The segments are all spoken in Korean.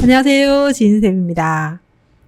안녕하세요. 진쌤입니다.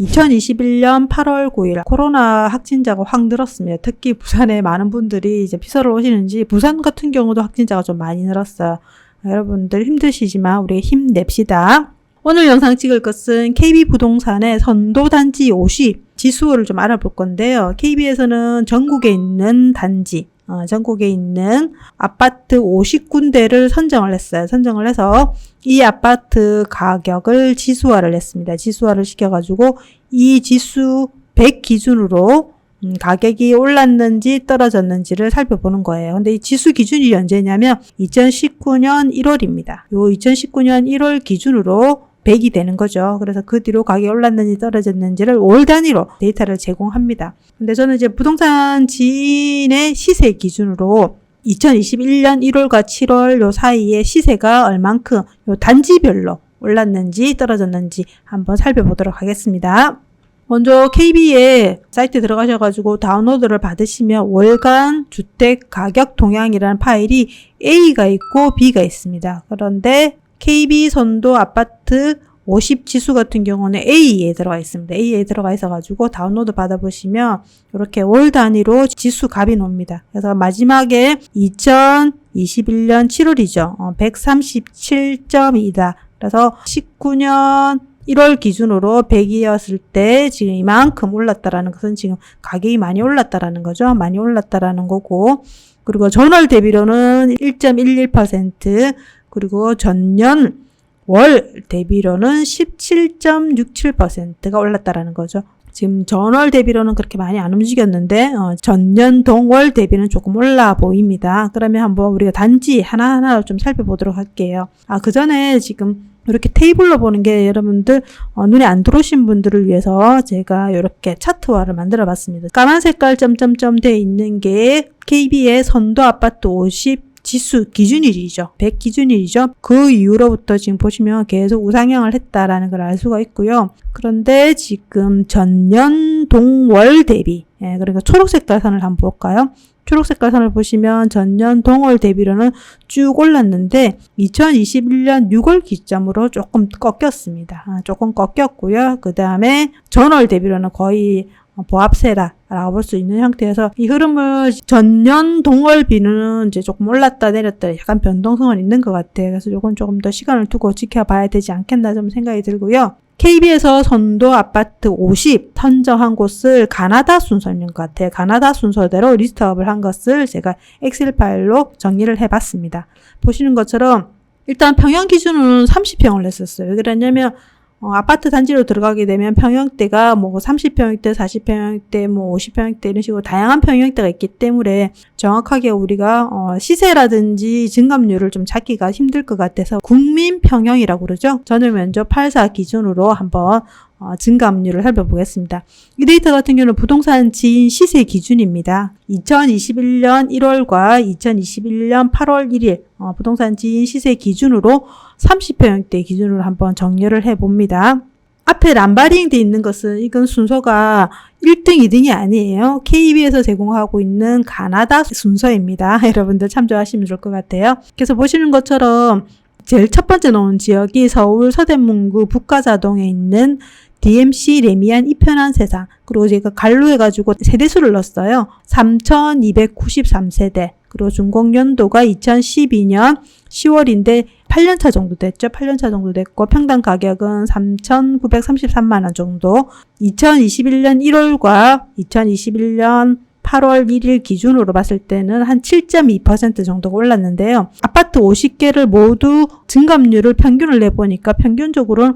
2021년 8월 9일 코로나 확진자가 확 늘었습니다. 특히 부산에 많은 분들이 이제 피서를 오시는지 부산 같은 경우도 확진자가 좀 많이 늘었어요. 여러분들 힘드시지만 우리 힘냅시다. 오늘 영상 찍을 것은 KB 부동산의 선도 단지 50 지수를 좀 알아볼 건데요. KB에서는 전국에 있는 단지 어, 전국에 있는 아파트 50군데를 선정을 했어요. 선정을 해서 이 아파트 가격을 지수화를 했습니다. 지수화를 시켜가지고 이 지수 100 기준으로 음, 가격이 올랐는지 떨어졌는지를 살펴보는 거예요. 근데 이 지수 기준이 언제냐면 2019년 1월입니다. 요 2019년 1월 기준으로 100이 되는 거죠. 그래서 그 뒤로 가격이 올랐는지 떨어졌는지를 월 단위로 데이터를 제공합니다. 근데 저는 이제 부동산 지인의 시세 기준으로 2021년 1월과 7월 요 사이에 시세가 얼만큼 요 단지별로 올랐는지 떨어졌는지 한번 살펴보도록 하겠습니다. 먼저 KB의 사이트 들어가셔가지고 다운로드를 받으시면 월간 주택 가격 동향이라는 파일이 A가 있고 B가 있습니다. 그런데 KB 선도 아파트 50 지수 같은 경우는 A에 들어가 있습니다. A에 들어가 있어가지고 다운로드 받아보시면 이렇게 월 단위로 지수 값이 나옵니다. 그래서 마지막에 2021년 7월이죠. 어, 137.2다. 그래서 19년 1월 기준으로 100이었을 때 지금 이만큼 올랐다라는 것은 지금 가격이 많이 올랐다라는 거죠. 많이 올랐다라는 거고 그리고 전월 대비로는 1.11% 그리고 전년 월 대비로는 17.67%가 올랐다라는 거죠. 지금 전월 대비로는 그렇게 많이 안 움직였는데 어, 전년 동월 대비는 조금 올라 보입니다. 그러면 한번 우리가 단지 하나하나 좀 살펴보도록 할게요. 아, 그 전에 지금 이렇게 테이블로 보는 게 여러분들 어, 눈에 안 들어오신 분들을 위해서 제가 이렇게 차트화를 만들어 봤습니다. 까만 색깔 점점점 돼 있는 게 KB의 선도 아파트 50 지수 기준일이죠. 100 기준일이죠. 그 이후로부터 지금 보시면 계속 우상향을 했다라는 걸 알 수가 있고요. 그런데 지금 전년 동월 대비, 예, 그러니까 초록색깔 선을 한번 볼까요? 초록색깔 선을 보시면 전년 동월 대비로는 쭉 올랐는데 2021년 6월 기점으로 조금 꺾였습니다. 아, 조금 꺾였고요. 그 다음에 전월 대비로는 거의 보합세라라고 볼 수 있는 형태에서 이 흐름을 전년 동월비는 이제 조금 올랐다 내렸다 약간 변동성은 있는 것 같아요. 그래서 이건 조금 더 시간을 두고 지켜봐야 되지 않겠나 좀 생각이 들고요. KB에서 선도 아파트 50 선정한 곳을 가나다 순서인 것 같아요. 가나다 순서대로 리스트업을 한 것을 제가 엑셀 파일로 정리를 해봤습니다. 보시는 것처럼 일단 평형 기준으로는 30평을 냈었어요. 왜 그러냐면 어, 아파트 단지로 들어가게 되면 평형대가 뭐 30평형대, 40평형대, 뭐 50평형대 이런 식으로 다양한 평형대가 있기 때문에 정확하게 우리가 어, 시세라든지 증감률을 좀 찾기가 힘들 것 같아서 국민 평형이라고 그러죠. 전월 면적 84 기준으로 한번 어, 증감률을 살펴보겠습니다. 이 데이터 같은 경우는 부동산 지인 시세 기준입니다. 2021년 1월과 2021년 8월 1일 어, 부동산 지인 시세 기준으로 30평형대 기준으로 한번 정렬을 해봅니다. 앞에 람바링 돼 있는 것은 이건 순서가 1등, 2등이 아니에요. KB에서 제공하고 있는 가나다 순서입니다. 여러분들 참조하시면 좋을 것 같아요. 그래서 보시는 것처럼 제일 첫 번째 놓은 지역이 서울 서대문구 북가자동에 있는 DMC 레미안 이편한 세상 그리고 제가 갈로 해가지고 세대수를 넣었어요. 3,293세대 그리고 준공연도가 2012년 10월인데 8년차 정도 됐죠. 8년차 정도 됐고 평당 가격은 3,933만 원 정도. 2021년 1월과 2021년 8월 1일 기준으로 봤을 때는 한 7.2% 정도가 올랐는데요. 아파트 50개를 모두 증감률을 평균을 내보니까 평균적으로는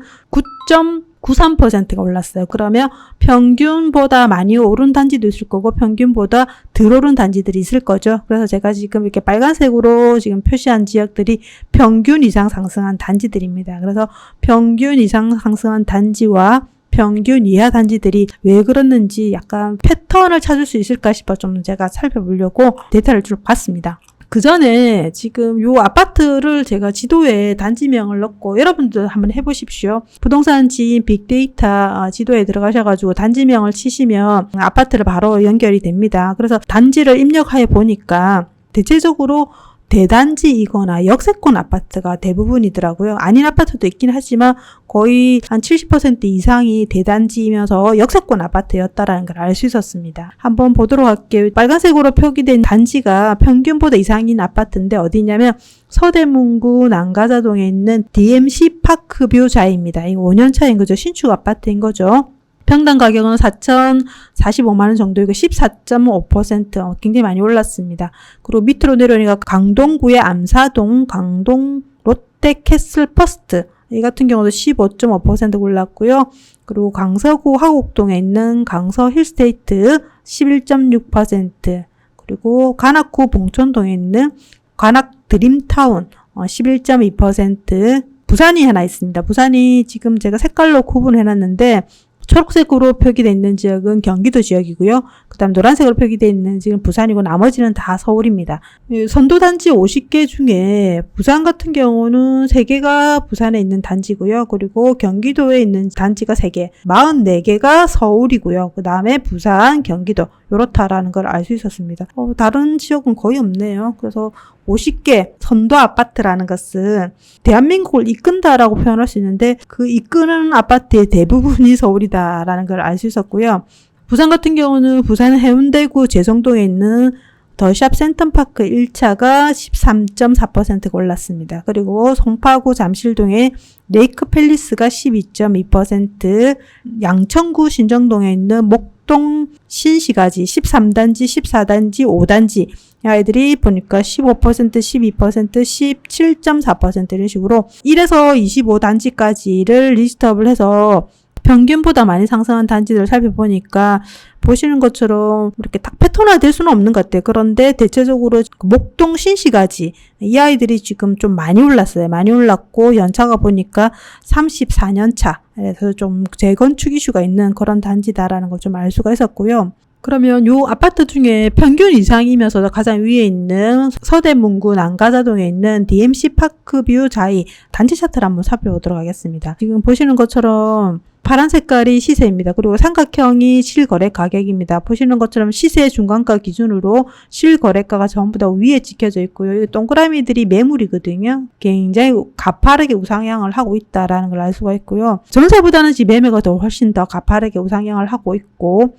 93%가 올랐어요. 그러면 평균보다 많이 오른 단지도 있을 거고 평균보다 덜 오른 단지들이 있을 거죠. 그래서 제가 지금 이렇게 빨간색으로 지금 표시한 지역들이 평균 이상 상승한 단지들입니다. 그래서 평균 이상 상승한 단지와 평균 이하 단지들이 왜 그렇는지 약간 패턴을 찾을 수 있을까 싶어 좀 제가 살펴보려고 데이터를 쭉 봤습니다. 그 전에 지금 요 아파트를 제가 지도에 단지명을 넣고 여러분들 한번 해보십시오. 부동산 지인 빅데이터 아, 지도에 들어가셔가지고 단지명을 치시면 아파트를 바로 연결이 됩니다. 그래서 단지를 입력해 보니까 대체적으로 대단지이거나 역세권 아파트가 대부분이더라고요. 아닌 아파트도 있긴 하지만 거의 한 70% 이상이 대단지이면서 역세권 아파트였다라는 걸 알 수 있었습니다. 한번 보도록 할게요. 빨간색으로 표기된 단지가 평균보다 이상인 아파트인데 어디냐면 서대문구 난가자동에 있는 DMC 파크뷰 자입니다. 이거 5년 차인 거죠. 신축 아파트인 거죠. 평당 가격은 4,045만 원 정도이고 14.5% 어, 굉장히 많이 올랐습니다. 그리고 밑으로 내려오니까 강동구의 암사동, 강동 롯데 캐슬 퍼스트 이 같은 경우도 15.5% 올랐고요. 그리고 강서구 화곡동에 있는 강서 힐스테이트 11.6% 그리고 관악구 봉천동에 있는 관악 드림타운 어, 11.2% 부산이 하나 있습니다. 부산이 지금 제가 색깔로 구분해 놨는데 초록색으로 표기되어 있는 지역은 경기도 지역이고요. 그 다음 노란색으로 표기되어 있는 지역은 부산이고 나머지는 다 서울입니다. 선도 단지 50개 중에 부산 같은 경우는 3개가 부산에 있는 단지고요. 그리고 경기도에 있는 단지가 3개, 44개가 서울이고요. 그 다음에 부산, 경기도 요렇다라는 걸 알 수 있었습니다. 어, 다른 지역은 거의 없네요. 그래서 50개 선도 아파트라는 것은 대한민국을 이끈다라고 표현할 수 있는데 그 이끄는 아파트의 대부분이 서울이다라는 걸 알 수 있었고요. 부산 같은 경우는 부산 해운대구 제성동에 있는 더샵 센텀파크 1차가 13.4%가 올랐습니다. 그리고 송파구 잠실동의 레이크 팰리스가 12.2%, 양천구 신정동에 있는 목동 신시가지 13단지, 14단지, 5단지 아이들이 보니까 15%, 12%, 17.4% 이런 식으로 1에서 25 단지까지를 리스트업을 해서 평균보다 많이 상승한 단지들을 살펴보니까 보시는 것처럼 이렇게 딱 패턴화 될 수는 없는 것 같아요. 그런데 대체적으로 목동 신시가지 이 아이들이 지금 좀 많이 올랐어요. 많이 올랐고 연차가 보니까 34년 차. 그래서 좀 재건축 이슈가 있는 그런 단지다라는 걸 좀 알 수가 있었고요. 그러면 요 아파트 중에 평균 이상이면서 가장 위에 있는 서대문구 난가자동에 있는 DMC 파크뷰 자이 단지 차트를 한번 살펴보도록 하겠습니다. 지금 보시는 것처럼 파란 색깔이 시세입니다. 그리고 삼각형이 실거래 가격입니다. 보시는 것처럼 시세 중간가 기준으로 실거래가가 전부 다 위에 찍혀져 있고요. 이 동그라미들이 매물이거든요. 굉장히 가파르게 우상향을 하고 있다라는 걸 알 수가 있고요. 전세보다는 집 매매가 더 훨씬 더 가파르게 우상향을 하고 있고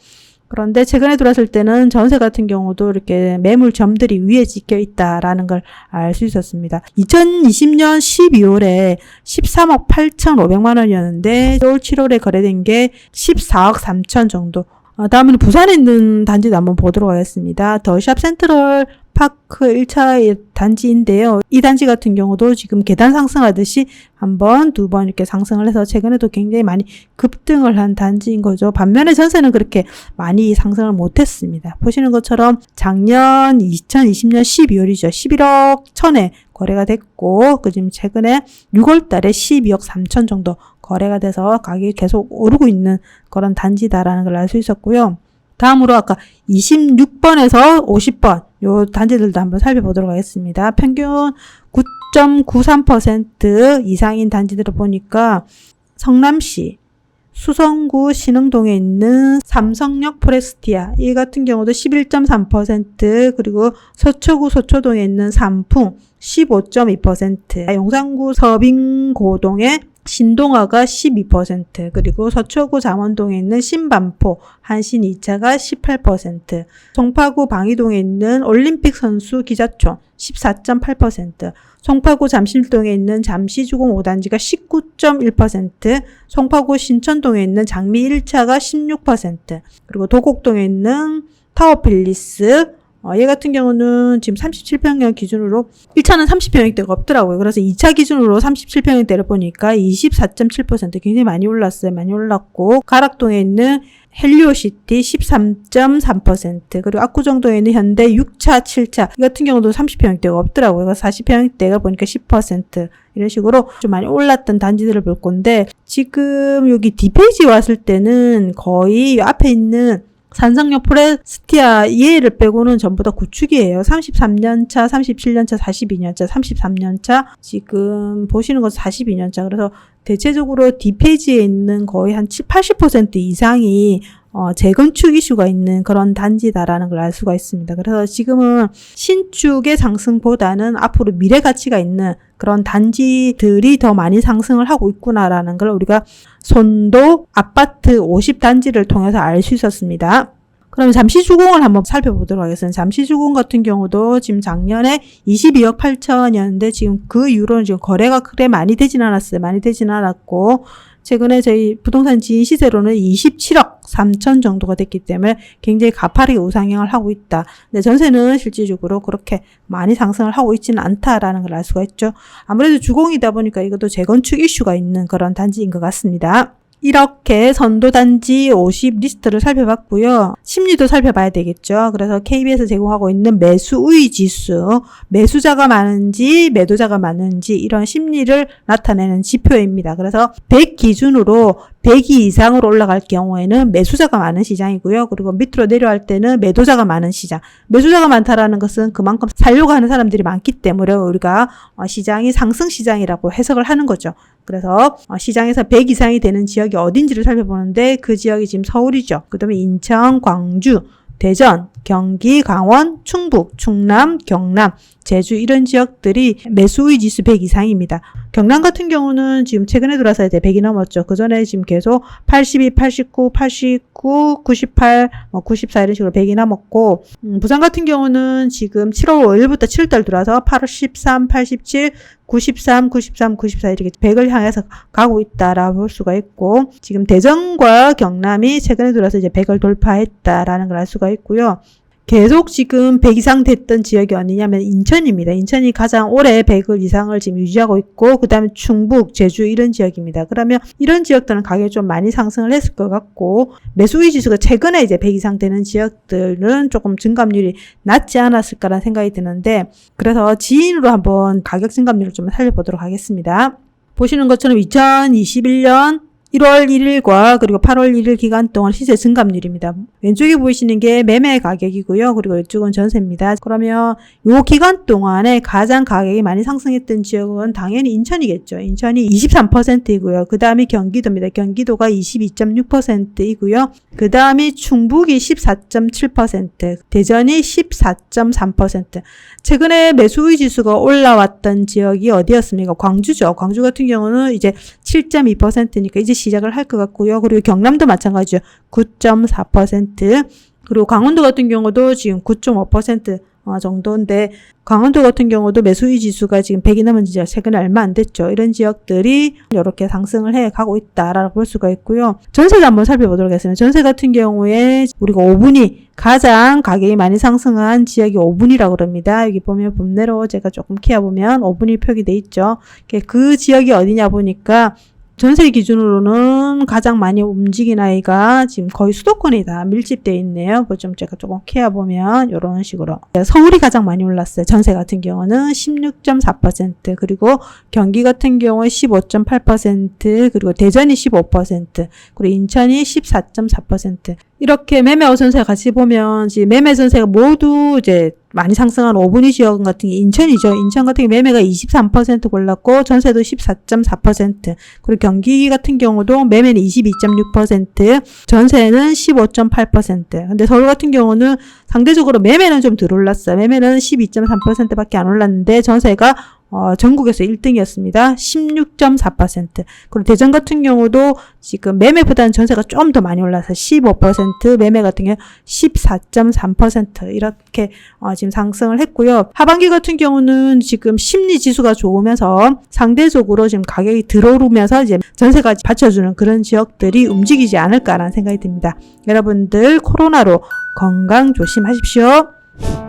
그런데 최근에 들어왔을 때는 전세 같은 경우도 이렇게 매물 점들이 위에 찍혀 있다라는 걸 알 수 있었습니다. 2020년 12월에 13억 8,500만 원이었는데 올 7월에 거래된 게 14억 3천 정도. 어, 다음은 부산에 있는 단지도 한번 보도록 하겠습니다. 더샵 센트럴 파크 1차 단지인데요. 이 단지 같은 경우도 지금 계단 상승하듯이 한 번, 두 번 이렇게 상승을 해서 최근에도 굉장히 많이 급등을 한 단지인 거죠. 반면에 전세는 그렇게 많이 상승을 못했습니다. 보시는 것처럼 작년 2020년 12월이죠. 11억 천에 거래가 됐고, 그 지금 최근에 6월 달에 12억 3천 정도 거래가 돼서 가격이 계속 오르고 있는 그런 단지다라는 걸 알 수 있었고요. 다음으로 아까 26번에서 50번 요 단지들도 한번 살펴보도록 하겠습니다. 평균 9.93% 이상인 단지들을 보니까 성남시 수성구 신흥동에 있는 삼성역 포레스티아 이 같은 경우도 11.3% 그리고 서초구 서초동에 있는 삼풍 15.2% 용산구 서빙고동에 신동아가 12%, 그리고 서초구 잠원동에 있는 신반포, 한신 2차가 18%, 송파구 방이동에 있는 올림픽 선수 기자촌 14.8%, 송파구 잠실동에 있는 잠시주공 5단지가 19.1%, 송파구 신천동에 있는 장미 1차가 16%, 그리고 도곡동에 있는 타워필리스 어, 얘 같은 경우는 지금 37평형 기준으로 1차는 30평형대가 없더라고요. 그래서 2차 기준으로 37평형대를 보니까 24.7% 굉장히 많이 올랐어요. 많이 올랐고 가락동에 있는 헬리오시티 13.3% 그리고 압구정동에 있는 현대 6차, 7차 이 같은 경우도 30평형대가 없더라고요. 그래서 40평형대가 보니까 10% 이런 식으로 좀 많이 올랐던 단지들을 볼 건데 지금 여기 디페이지 왔을 때는 거의 앞에 있는 산성역 포레스티아 얘를 빼고는 전부 다 구축이에요. 33년차, 37년차, 42년차, 33년차. 지금 보시는 건 42년차. 그래서 대체적으로 뒷페이지에 있는 거의 한 7, 80% 이상이 어, 재건축 이슈가 있는 그런 단지다라는 걸 알 수가 있습니다. 그래서 지금은 신축의 상승보다는 앞으로 미래 가치가 있는 그런 단지들이 더 많이 상승을 하고 있구나라는 걸 우리가 손도 아파트 50단지를 통해서 알 수 있었습니다. 그럼 잠시주공을 한번 살펴보도록 하겠습니다. 잠시주공 같은 경우도 지금 작년에 22억 8천이었는데 지금 그 이후로는 지금 거래가 그래 많이 되진 않았어요. 많이 되진 않았고 최근에 저희 부동산 지인 시세로는 27억 3천 정도가 됐기 때문에 굉장히 가파르게 우상향을 하고 있다. 근데 전세는 실질적으로 그렇게 많이 상승을 하고 있지는 않다라는 걸 알 수가 있죠. 아무래도 주공이다 보니까 이것도 재건축 이슈가 있는 그런 단지인 것 같습니다. 이렇게 선도단지 50 리스트를 살펴봤고요. 심리도 살펴봐야 되겠죠. 그래서 KB에서 제공하고 있는 매수 우위 지수, 매수자가 많은지 매도자가 많은지 이런 심리를 나타내는 지표입니다. 그래서 100 기준으로 100이 이상으로 올라갈 경우에는 매수자가 많은 시장이고요. 그리고 밑으로 내려갈 때는 매도자가 많은 시장. 매수자가 많다라는 것은 그만큼 살려고 하는 사람들이 많기 때문에 우리가 어, 시장이 상승 시장이라고 해석을 하는 거죠. 그래서 어, 시장에서 100 이상이 되는 지역이 어딘지를 살펴보는데 그 지역이 지금 서울이죠. 그 다음에 인천, 광주, 대전, 경기, 강원, 충북, 충남, 경남, 제주 이런 지역들이 매수의 지수 100 이상입니다. 경남 같은 경우는 지금 최근에 들어서 이제 100이 넘었죠. 그 전에 지금 계속 82, 89, 89, 98, 뭐 94 이런 식으로 100이 넘었고 음, 부산 같은 경우는 지금 7월 5일부터 7월 들어서 83, 87, 93, 93, 94 이렇게 100을 향해서 가고 있다라고 볼 수가 있고 지금 대전과 경남이 최근에 들어서 이제 100을 돌파했다라는 걸 알 수가 있고요. 계속 지금 100 이상 됐던 지역이 어디냐면 인천입니다. 인천이 가장 오래 100을 이상을 지금 유지하고 있고 그 다음에 충북, 제주 이런 지역입니다. 그러면 이런 지역들은 가격이 좀 많이 상승을 했을 것 같고 매수의 지수가 최근에 이제 100 이상 되는 지역들은 조금 증감률이 낮지 않았을까라는 생각이 드는데 그래서 지인으로 한번 가격 증감률을 좀 살려보도록 하겠습니다. 보시는 것처럼 2021년 1월 1일과 그리고 8월 1일 기간 동안 시세 증감률입니다. 왼쪽에 보이시는 게 매매 가격이고요. 그리고 이쪽은 전세입니다. 그러면 요 기간 동안에 가장 가격이 많이 상승했던 지역은 당연히 인천이겠죠. 인천이 23%이고요. 그 다음이 경기도입니다. 경기도가 22.6%이고요. 그 다음이 충북이 14.7%, 대전이 14.3%. 최근에 매수의 지수가 올라왔던 지역이 어디였습니까? 광주죠. 광주 같은 경우는 이제 7.2%니까 이제 시작을 할 것 같고요. 그리고 경남도 마찬가지죠. 9.4%. 그리고 강원도 같은 경우도 지금 9.5% 어, 정도인데 강원도 같은 경우도 매수의 지수가 지금 100이 넘은 지가 최근에 얼마 안 됐죠. 이런 지역들이 이렇게 상승을 해 가고 있다라고 볼 수가 있고요. 전세도 한번 살펴보도록 하겠습니다. 전세 같은 경우에 우리가 5분이 가장 가격이 많이 상승한 지역이 5분이라고 그럽니다. 여기 보면 봄내로 제가 조금 키워보면 5분이 표기돼 있죠. 그 지역이 어디냐 보니까 전세 기준으로는 가장 많이 움직인 아이가 지금 거의 수도권이다 밀집되어 있네요. 그좀 제가 조금 케어 보면 이런 식으로 서울이 가장 많이 올랐어요. 전세 같은 경우는 16.4% 그리고 경기 같은 경우는 15.8% 그리고 대전이 15% 그리고 인천이 14.4% 이렇게 매매 어 선세 같이 보면 지금 매매 전세가 모두 이제 많이 상승한 5분위 지역 같은 게 인천이죠. 인천 같은 게 매매가 23% 골랐고 전세도 14.4% 그리고 경기 같은 경우도 매매는 22.6% 전세는 15.8% 근데 서울 같은 경우는 상대적으로 매매는 좀 덜 올랐어요. 매매는 12.3%밖에 안 올랐는데 전세가 어, 전국에서 1등이었습니다. 16.4%. 그리고 대전 같은 경우도 지금 매매보다는 전세가 좀 더 많이 올라서 15%, 매매 같은 경우 14.3% 이렇게 어, 지금 상승을 했고요. 하반기 같은 경우는 지금 심리 지수가 좋으면서 상대적으로 지금 가격이 들어오르면서 이제 전세가 받쳐주는 그런 지역들이 움직이지 않을까라는 생각이 듭니다. 여러분들 코로나로 건강 조심하십시오.